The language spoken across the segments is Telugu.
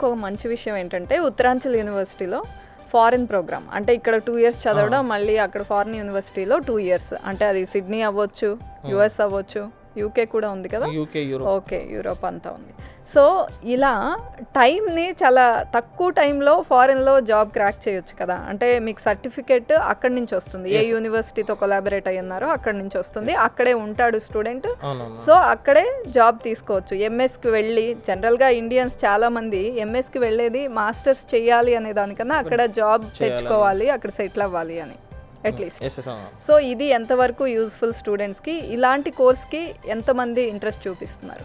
ఇంకో మంచి విషయం ఏంటంటే ఉత్తరాంచల్ యూనివర్సిటీలో ఫారిన్ ప్రోగ్రామ్. అంటే ఇక్కడ టూ ఇయర్స్ చదవడం మళ్ళీ అక్కడ ఫారిన్ యూనివర్సిటీలో టూ ఇయర్స్ అంటే అది సిడ్నీ అవ్వచ్చు యుఎస్ అవ్వచ్చు యూకే కూడా ఉంది కదా? యూకే యూరోప్ ఓకే యూరోప్ అంతా ఉంది. సో ఇలా టైంని చాలా తక్కువ టైంలో ఫారెన్లో జాబ్ క్రాక్ చేయొచ్చు కదా? అంటే మీకు సర్టిఫికేట్ అక్కడి నుంచి వస్తుంది. ఏ యూనివర్సిటీతో కొలాబరేట్ అయ్యి ఉన్నారో అక్కడి నుంచి వస్తుంది. అక్కడే ఉంటాడు స్టూడెంట్. సో అక్కడే జాబ్ తీసుకోవచ్చు. ఎంఎస్కి వెళ్ళి జనరల్గా ఇండియన్స్ చాలా మంది ఎంఎస్కి వెళ్ళేది మాస్టర్స్ చేయాలి అనే దానికన్నా అక్కడ జాబ్ తెచ్చుకోవాలి అక్కడ సెటిల్ అవ్వాలి అని. అట్లీస్ట్ ఎస్ ఎస్ సో ఇది ఎంతవరకు యూస్ఫుల్ స్టూడెంట్స్కి ఇలాంటి కోర్స్కి ఎంతమంది ఇంట్రెస్ట్ చూపిస్తున్నారు?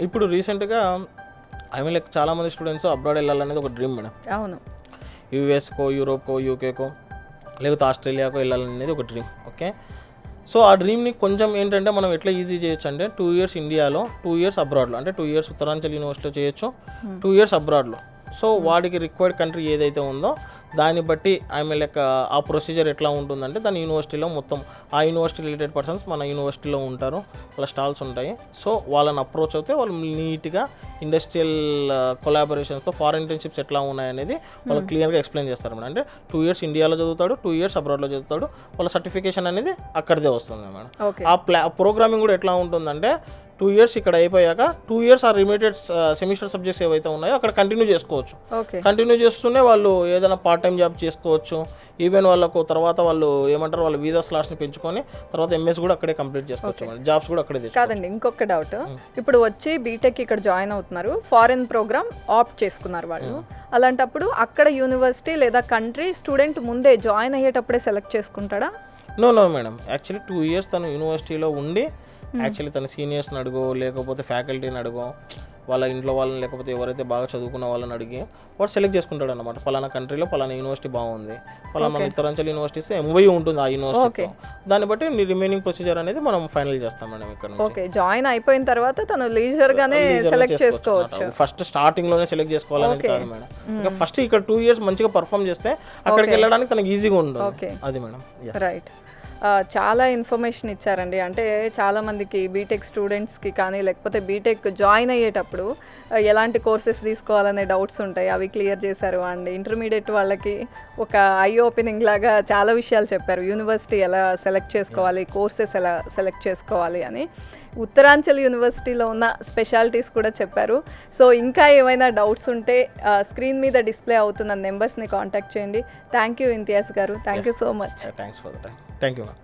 ఇప్పుడు రీసెంట్గా ఐ మీన్ లైక్ చాలా మంది స్టూడెంట్స్ అబ్రాడ్ వెళ్ళాలనేది ఒక డ్రీమ్ మేడం. అవును. యూఎస్కో యూరోప్కో యూకేకో లేకపోతే ఆస్ట్రేలియాకో వెళ్ళాలనేది ఒక డ్రీమ్ ఓకే సో ఆ డ్రీమ్ని కొంచెం ఏంటంటే మనం ఎట్లా ఈజీ చేయొచ్చు అంటే టూ ఇయర్స్ ఇండియాలో టూ ఇయర్స్ అబ్రాడ్లో అంటే టూ ఇయర్స్ ఉత్తరాంచల్ యూనివర్సిటీలో చేయొచ్చు టూ ఇయర్స్ అబ్రాడ్లో సో వాడికి రిక్వైర్డ్ కంట్రీ ఏదైతే ఉందో దాన్ని బట్టి ఆమె లెక్క ఆ ప్రొసీజర్ ఎట్లా ఉంటుందంటే దాని యూనివర్సిటీలో మొత్తం ఆ యూనివర్సిటీ రిలేటెడ్ పర్సన్స్ మన యూనివర్సిటీలో ఉంటారు. వాళ్ళ స్టాల్స్ ఉంటాయి. సో వాళ్ళని అప్రోచ్ అవుతే వాళ్ళు నీట్గా ఇండస్ట్రియల్ కొలాబరేషన్స్తో ఫారెన్ ఇంటర్న్షిప్స్ ఎట్లా ఉన్నాయనేది వాళ్ళు క్లియర్గా ఎక్స్ప్లెయిన్ చేస్తారు మేడం. అంటే టూ ఇయర్స్ ఇండియాలో చదువుతాడు టూ ఇయర్స్ అబ్రాడ్లో చదువుతాడు. వాళ్ళ సర్టిఫికేషన్ అనేది అక్కడిదే వస్తుంది మేడం. ఆ ప్లా ప్రోగ్రామింగ్ కూడా ఎట్లా ఉంటుందంటే టూ ఇయర్స్ ఇక్కడ అయిపోయాక టూ ఇయర్స్ ఆ రిమేటెడ్ సెమిస్టర్ సబ్జెక్ట్స్ ఏవైతే ఉన్నాయో అక్కడ కంటిన్యూ చేసుకోవచ్చు. ఓకే. కంటిన్యూ చేస్తూనే వాళ్ళు ఏదైనా పార్ట్ టైం జాబ్ చేసుకోవచ్చు. ఈవెన్ వాళ్ళకు తర్వాత వాళ్ళు ఏమంటారు వాళ్ళ వీసా స్లాట్స్ని పెంచుకొని తర్వాత ఎంఎస్ కూడా అక్కడే కంప్లీట్ చేసుకోవచ్చు. జాబ్స్ కూడా అక్కడే కాదండి ఇంకొక డౌట్. ఇప్పుడు వచ్చి బీటెక్ ఇక్కడ జాయిన్ అవుతున్నారు ఫారెన్ ప్రోగ్రామ్ ఆప్ట్ చేసుకున్నారు వాళ్ళు. అలాంటప్పుడు అక్కడ యూనివర్సిటీ లేదా కంట్రీ స్టూడెంట్ ముందే జాయిన్ అయ్యేటప్పుడే select చేసుకుంటాడా? No no madam actually two years తను యూనివర్సిటీలో ఉండి యాక్చువల్లీ తన సీనియర్స్ని అడుగో లేకపోతే ఫ్యాకల్టీని అడుగో వాళ్ళ ఇంట్లో వాళ్ళని లేకపోతే ఎవరైతే బాగా చదువుకున్న వాళ్ళని అడిగి వాడు సెలెక్ట్ చేసుకుంటాడు అనమాట పలానా కంట్రీలో పలానా యూనివర్సిటీ బాగుంది. మన ఇతరాంచల్ యూనివర్సిటీస్ ఎంవై ఉంటుంది ఆ యూనివర్సిటీలో. దాన్ని బట్టి నీ రిమైనింగ్ ప్రొసీజర్ అనేది మనం ఫైనల్ చేస్తాం మేడం ఇక్కడ ఓకే. జాయిన్ అయిపోయిన తర్వాత తను లీజర్ గానే సెలెక్ట్ చేసుకోవచ్చు ఫస్ట్ స్టార్టింగ్లోనే సెలెక్ట్ చేసుకోవాలనేది కాదు మేడం. ఇంకా ఫస్ట్ ఇక్కడ టూ ఇయర్స్ మంచిగా పర్ఫామ్ చేస్తే అక్కడికి వెళ్ళడానికి తనకి ఈజీగా ఉంటుంది. ఓకే. అది మేడం. రైట్ చాలా ఇన్ఫర్మేషన్ ఇచ్చారండి. అంటే చాలా మందికి బీటెక్ స్టూడెంట్స్కి కానీ లేకపోతే బీటెక్ జాయిన్ అయ్యేటప్పుడు ఎలాంటి కోర్సెస్ తీసుకోవాలనే డౌట్స్ ఉంటాయి. అవి క్లియర్ చేశారు. అండ్ ఇంటర్మీడియట్ వాళ్ళకి ఒక ఐ ఓపెనింగ్ లాగా చాలా విషయాలు చెప్పారు. యూనివర్సిటీ ఎలా సెలెక్ట్ చేసుకోవాలి? కోర్సెస్ ఎలా సెలెక్ట్ చేసుకోవాలి అని. ఉత్తరాంచల్ యూనివర్సిటీలో ఉన్న స్పెషాలిటీస్ కూడా చెప్పారు. సో ఇంకా ఏమైనా డౌట్స్ ఉంటే స్క్రీన్ మీద డిస్ప్లే అవుతున్న నెంబర్స్ని కాంటాక్ట్ చేయండి. థ్యాంక్ యూ ఇంతియాజ్ గారు. Thank you so much thanks for the time thank you ma'am